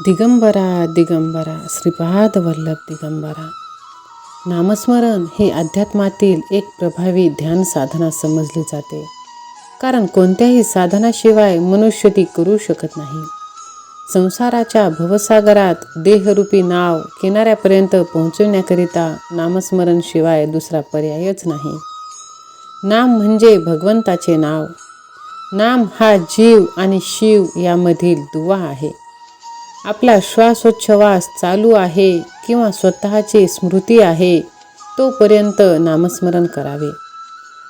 दिगंबरा दिगंबरा श्रीपाद वल्लभ दिगंबरा. नामस्मरण हे अध्यात्मातील एक प्रभावी ध्यान साधना समजली जाते. कारण कोणत्याही साधनाशिवाय मनुष्य ती करू शकत नाही. संसाराच्या भवसागरात देहरूपी नाव किनाऱ्यापर्यंत पोहोचवण्याकरिता नामस्मरणशिवाय दुसरा पर्यायच नाही. नाम म्हणजे भगवंताचे नाव. नाम हा जीव आणि शिव यामधील दुवा आहे. आपला श्वासोच्छवास चालू आहे किंवा स्वतःची स्मृती आहे तोपर्यंत नामस्मरण करावे.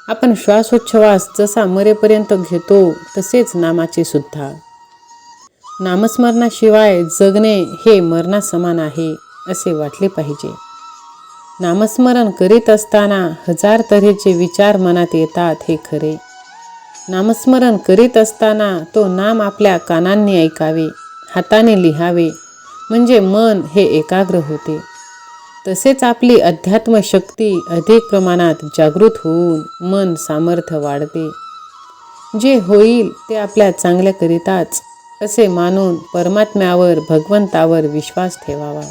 आपण श्वासोच्छवास जसा मरेपर्यंत घेतो तसेच नामाचे सुद्धा. नामस्मरणाशिवाय जगणे हे मरणासमान आहे असे वाटले पाहिजे. नामस्मरण करीत असताना हजार तऱ्हेचे विचार मनात येतात हे खरे. नामस्मरण करीत असताना तो नाम आपल्या कानांनी ऐकावे. हाताने लिहावे. म्हणजे मन हे एकाग्र होते. तसेच आपली अध्यात्म शक्ती अधिक प्रमाणात जागृत होऊन मन सामर्थ्य वाढते. जे होईल ते आपल्या चांगल्याकरिताच असे मानून परमात्म्यावर भगवंतावर विश्वास ठेवावा.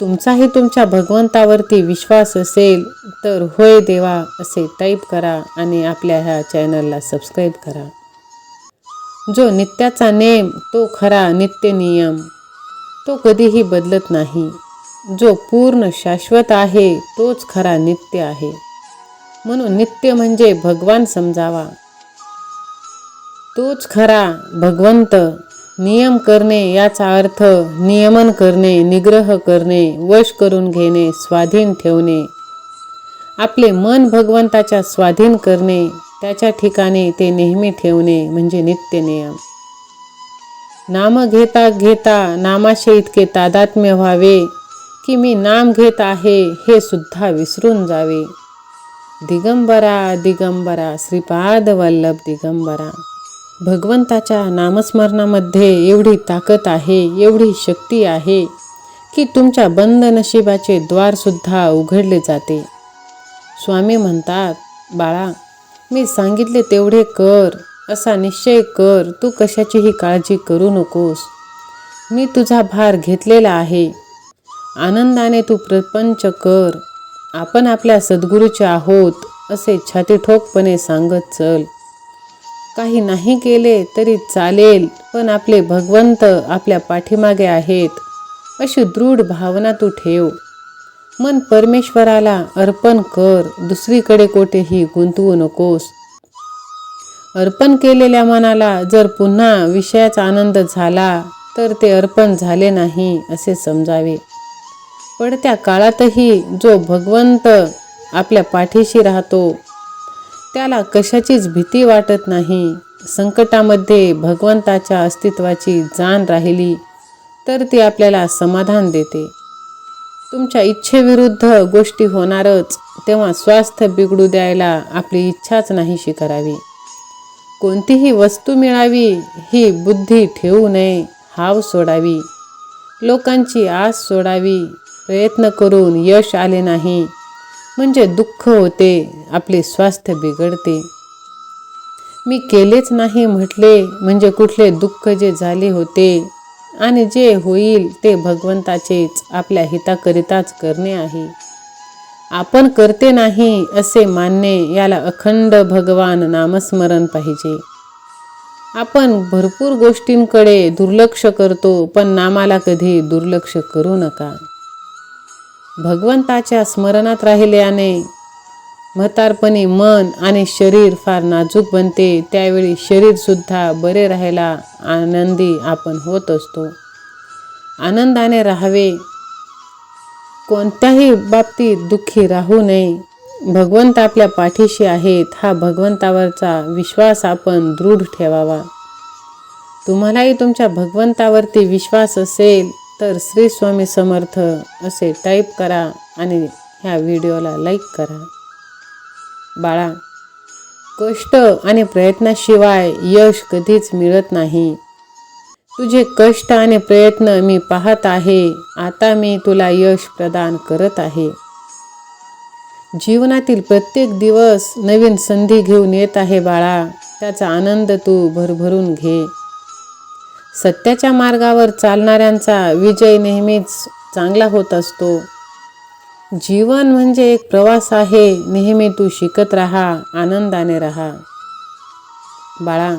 तुमचाही तुमच्या भगवंतावरती विश्वास असेल तर होय देवा असे टाईप करा आणि आपल्या ह्या चॅनलला सबस्क्राईब करा. जो नित्याचा नेम तो खरा नित्य नियम तो कधीही बदलत नाही. जो पूर्ण शाश्वत आहे तोच खरा नित्य आहे. म्हणून नित्य म्हणजे भगवान समजावा. तोच खरा भगवंत नियम करणे याचा अर्थ नियमन करणे निग्रह करणे वश करून घेणे स्वाधीन ठेवणे. आपले मन भगवंताच्या स्वाधीन करणे त्याच्या ठिकाणी ते नेहमी ठेवणे म्हणजे नित्य नियम. नाम घेता घेता नामाशे इतके तादात्म्य व्हावे की मी नाम घेत आहे हे सुद्धा विसरून जावे. दिगंबरा दिगंबरा श्रीपाद वल्लभ दिगंबरा. भगवंताच्या नामस्मरणामध्ये एवढी ताकद आहे एवढी शक्ती आहे की तुमच्या बंद नशिबाचे द्वारसुद्धा उघडले जाते. स्वामी म्हणतात बाळा मी सांगितले तेवढे कर असा निश्चय कर तू कशाचीही काळजी करू नकोस. मी तुझा भार घेतलेला आहे. आनंदाने तू प्रपंच कर. आपण आपल्या सद्गुरूचे आहोत असे छातीठोकपणे सांगत चल. काही नाही केले तरी चालेल पण आपले भगवंत आपल्या पाठीमागे आहेत. अशी दृढ भावना तू ठेव. मन परमेश्वराला अर्पण कर दुसरीकडे कोठेही गुंतवू नकोस. अर्पण केलेल्या मनाला जर पुन्हा विषयाचा आनंद झाला तर ते अर्पण झाले नाही असे समजावे. पडत्या काळातही जो भगवंत आपल्या पाठीशी राहतो त्याला कशाचीच भीती वाटत नाही. संकटामध्ये भगवंताच्या अस्तित्वाची जाण राहिली तर ती आपल्याला समाधान देते. तुमच्या इच्छेविरुद्ध गोष्टी होणारच तेव्हा स्वास्थ्य बिघडू द्यायला आपली इच्छाच नाहीशी करावी. कोणतीही वस्तू मिळावी ही बुद्धी ठेवू नये हाव सोडावी. लोकांची आस सोडावी प्रयत्न करून यश आले नाही म्हणजे दुःख होते आपले स्वास्थ्य बिघडते. मी केलेच नाही म्हटले म्हणजे कुठले दुःख जे झाले होते आणि जे होईल ते भगवंताचेच आपल्या हिताकरिताच करणे आहे. आपण करते नाही असे मानणे याला अखंड भगवान नामस्मरण पाहिजे. आपण भरपूर गोष्टींकडे दुर्लक्ष करतो पण नामाला कधी दुर्लक्ष करू नका. भगवंताच्या स्मरणात राहिल्याने म्हातारपणी मन आणि शरीर फार नाजूक बनते त्यावेळी शरीरसुद्धा बरे राहायला आनंदी आपण होत असतो. आनंदाने राहावे. कोणत्याही बाबतीत दुःखी राहू नये. भगवंत आपल्या पाठीशी आहेत हा भगवंतावरचा विश्वास आपण दृढ ठेवावा. तुम्हालाही तुमच्या भगवंतावरती विश्वास असेल तर श्री स्वामी समर्थ असे टाईप करा आणि ह्या व्हिडिओला लाईक करा. बाळा. कष्ट आणि प्रयत्नाशिवाय यश कधीच मिळत नाही. तुझे कष्ट आणि प्रयत्न मी पाहत आहे. आता मी तुला यश प्रदान करत आहे. जीवनातील प्रत्येक दिवस नवीन संधी घेऊन येत आहे बाळा. त्याचा आनंद तू भरभरून घे. सत्याच्या मार्गावर चालणाऱ्यांचा विजय नेहमीच चांगला होत असतो. जीवन म्हणजे एक प्रवास आहे. नेहमी तू शिकत राहा आनंदाने राहा. बाळा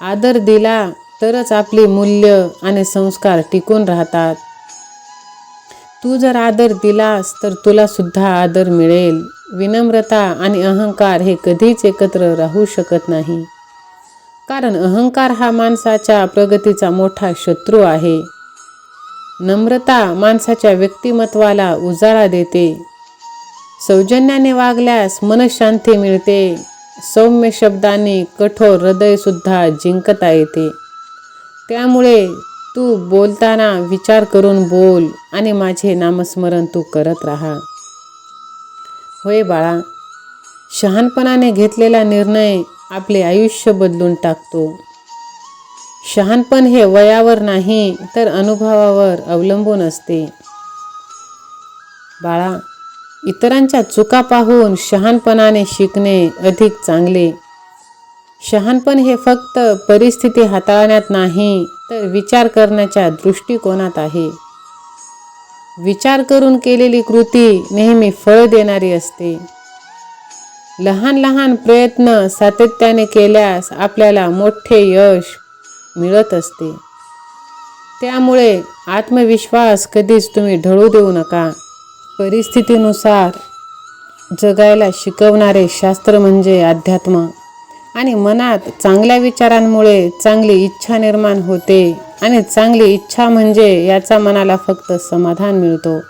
आदर दिला तरच आपली मूल्य आणि संस्कार टिकून राहतात. तू जर आदर दिलास तर तुला सुद्धा आदर मिळेल. विनम्रता आणि अहंकार हे कधीच एकत्र राहू शकत नाही. कारण अहंकार हा माणसाच्या प्रगतीचा मोठा शत्रू आहे. नम्रता माणसाच्या व्यक्तिमत्वाला उजाळा देते. सौजन्याने वागल्यास मनशांती मिळते. सौम्य शब्दांनी कठोर हृदयसुद्धा जिंकता येते. त्यामुळे तू बोलताना विचार करून बोल आणि माझे नामस्मरण तू करत राहा. होय बाळा शहाणपणाने घेतलेला निर्णय आपले आयुष्य बदलून टाकतो. शहाणपण हे वयावर नाही तर अनुभवावर अवलंबून असते. बाळा इतरांच्या चुका पाहून शहाणपणाने शिकणे अधिक चांगले. शहाणपण हे फक्त परिस्थिती हाताळण्यात नाही तर विचार करण्याच्या दृष्टिकोनात आहे. विचार करून केलेली कृती नेहमी फळ देणारी असते. लहान लहान प्रयत्न सातत्याने केल्यास आपल्याला मोठे यश मिळत असते. त्यामुळे आत्मविश्वास कधीच तुम्ही ढळू देऊ नका. परिस्थितीनुसार जगायला शिकवणारे शास्त्र म्हणजे अध्यात्म. आणि मनात चांगल्या विचारांमुळे चांगली इच्छा निर्माण होते. आणि चांगली इच्छा म्हणजे याचा मनाला फक्त समाधान मिळतो.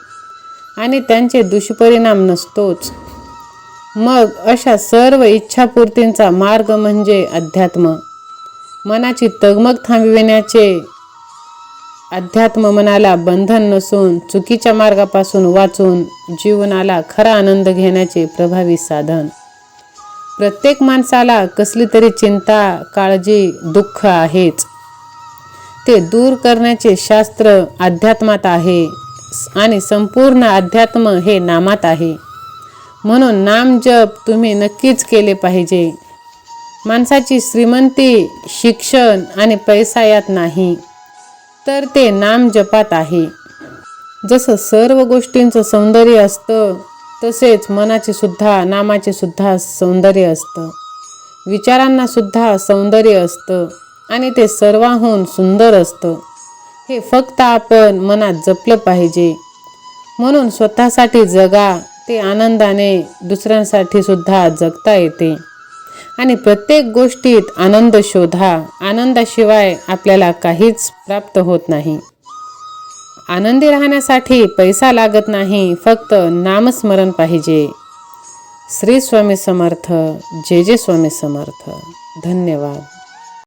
आणि त्यांचे दुष्परिणाम नसतोच. मग अशा सर्व इच्छापूर्तींचा मार्ग म्हणजे अध्यात्म. मनाची तगमग थांबविण्याचे अध्यात्म मनाला बंधन नसून चुकीच्या मार्गापासून वाचून जीवनाला खरा आनंद घेण्याचे प्रभावी साधन. प्रत्येक माणसाला कसली तरी चिंता काळजी दुःख आहेच. ते दूर करण्याचे शास्त्र अध्यात्मात आहे आणि संपूर्ण अध्यात्म हे नामात आहे. म्हणून नाम जप तुम्ही नक्कीच केले पाहिजे. माणसाची श्रीमंती शिक्षण आणि पैसा यात नाही. तर ते नाम जपात आहे. जसं सर्व गोष्टींचं सौंदर्य असतं तसेच मनाचे सुद्धा नामाचे सुद्धा सौंदर्य असतं. विचारांना सुद्धा सौंदर्य असतं आणि ते सर्वाहून सुंदर असतं. हे फक्त आपण मनात जपलं पाहिजे. म्हणून स्वतःसाठी जगा ते आनंदाने दुसऱ्यांसाठी सुद्धा जगता येते. आणि प्रत्येक गोष्टीत आनंद शोधा. आनंदाशिवाय आपल्याला काहीच प्राप्त होत नाही. आनंदी राहण्यासाठी पैसा लागत नाही फक्त नामस्मरण पाहिजे. श्री स्वामी समर्थ जे जे स्वामी समर्थ. धन्यवाद.